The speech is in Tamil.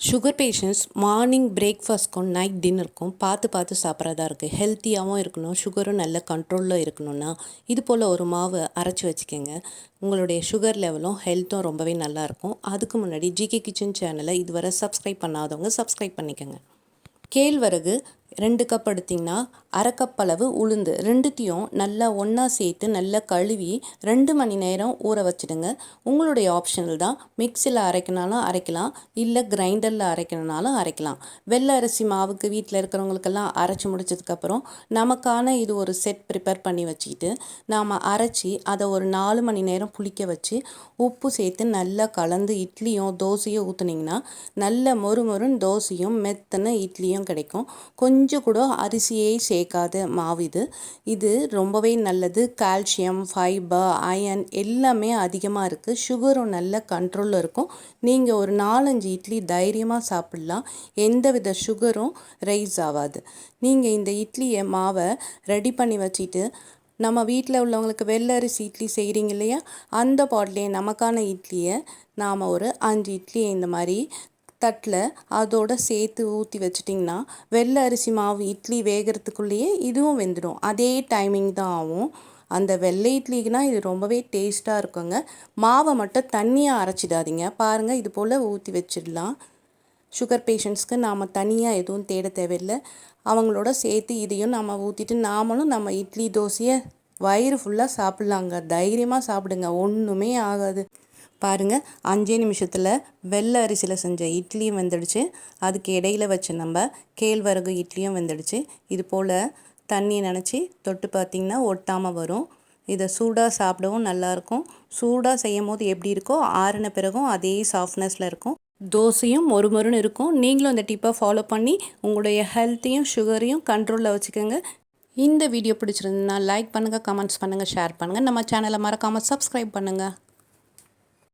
சுகர் பேஷண்ட்ஸ் மார்னிங் பிரேக்ஃபாஸ்ட்க்கும் நைட் டின்னருக்கும் பார்த்து பார்த்து சாப்பிட்றதா இருக்குது ஹெல்த்தியாகவும் இருக்கணும் சுகரும் நல்ல கண்ட்ரோலில் இருக்கணும்னா இது போல் ஒரு மாவு அரைச்சி வச்சுக்கோங்க. உங்களுடைய சுகர் லெவலும் ஹெல்த்தும் ரொம்பவே நல்லாயிருக்கும் அதுக்கு முன்னாடி ஜிகே கிச்சன் சேனலை இதுவரை சப்ஸ்கிரைப் பண்ணாதவங்க சப்ஸ்கிரைப் பண்ணிக்கோங்க. கேழ்வரகு ரெண்டு கப் எடுத்திங்கன்னா அரை கப் அளவு உளுந்து ரெண்டுத்தையும் நல்லா ஒன்றா சேர்த்து நல்லா கழுவி ரெண்டு மணி நேரம் ஊற வச்சுடுங்க. உங்களுடைய ஆப்ஷனல் தான். மிக்சியில் அரைக்கினாலும் அரைக்கலாம். இல்லை கிரைண்டரில் அரைக்கணுனாலும் அரைக்கலாம். வெள்ளை அரிசி மாவுக்கு வீட்டில் இருக்கிறவங்களுக்கெல்லாம் அரைச்சி முடிச்சதுக்கப்புறம் நமக்கான இது ஒரு செட் ப்ரிப்பேர் பண்ணி வச்சுக்கிட்டு நாம் அரைச்சி அதை ஒரு நாலு மணி நேரம் புளிக்க வச்சு உப்பு சேர்த்து நல்லா கலந்து இட்லியும் தோசையும் ஊற்றுனீங்கன்னா நல்ல மொறு மொறுன்னு தோசையும் மெத்தன இட்லியும் கிடைக்கும். கொஞ்சம் கொஞ்சம் கூட அரிசியே சேர்க்காத மாவு இது. இது ரொம்பவே நல்லது. கால்சியம் ஃபைபர் அயன் எல்லாமே அதிகமாக இருக்குது சுகரும் நல்ல கண்ட்ரோலில் இருக்கும். நீங்கள் ஒரு நாலஞ்சு இட்லி தைரியமாக சாப்பிட்லாம். எந்த வித சுகரும் ரைஸ் ஆகாது. நீங்கள் இந்த இட்லியை மாவை ரெடி பண்ணி வச்சுட்டு நம்ம வீட்டில் உள்ளவங்களுக்கு வெள்ளை அரிசி இட்லி செய்கிறீங்க இல்லையா? அந்த பாட்லேயே நமக்கான இட்லியை நாம் ஒரு அஞ்சு இட்லியை இந்த மாதிரி தட்டில் அதோட சேர்த்து ஊற்றி வச்சிட்டிங்கன்னா வெள்ளை அரிசி மாவு இட்லி வேகிறதுக்குள்ளேயே இதுவும் வெந்துடும். அதே டைமிங் தான் ஆகும். அந்த வெள்ளை இட்லிக்குனா இது ரொம்பவே டேஸ்ட்டாக இருக்குங்க. மாவை மட்டும் தண்ணியாக அரைச்சிடாதீங்க. பாருங்கள் இது போல் ஊற்றி வச்சிடலாம். சுகர் பேஷண்ட்ஸ்க்கு நாம் தனியாக எதுவும் தேட தேவையில்லை. அவங்களோட சேர்த்து இதையும் நம்ம ஊற்றிட்டு நாமளும் நம்ம இட்லி தோசையை வயிறு ஃபுல்லாக சாப்பிட்லாங்க. தைரியமாக சாப்பிடுங்க. ஒன்றுமே ஆகாது. பாருங்கள் அஞ்சே நிமிஷத்தில் வெள்ளை அரிசியில் செஞ்ச இட்லியும் வெந்துடுச்சு. அதுக்கு இடையில வச்சு நம்ம கேழ்வரகு இட்லியும் வெந்துடுச்சு. இது போல் தண்ணியை நினச்சி தொட்டு பார்த்திங்கன்னா ஒட்டாமல் வரும். இதை சூடாக சாப்பிடவும் நல்லாயிருக்கும் சூடாக செய்யும் போது எப்படி இருக்கோ ஆறின பிறகும் அதே சாஃப்ட்னஸில் இருக்கும். தோசையும் மொறு மொறுன்னு இருக்கும். நீங்களும் அந்த டிப்பை ஃபாலோ பண்ணி உங்களுடைய ஹெல்த்தையும் சுகரையும் கண்ட்ரோலில் வச்சுக்கோங்க. இந்த வீடியோ பிடிச்சிருந்ததுன்னா லைக் பண்ணுங்கள் கமெண்ட்ஸ் பண்ணுங்கள் ஷேர் பண்ணுங்கள் நம்ம சேனலை மறக்காமல் சப்ஸ்கிரைப் பண்ணுங்கள்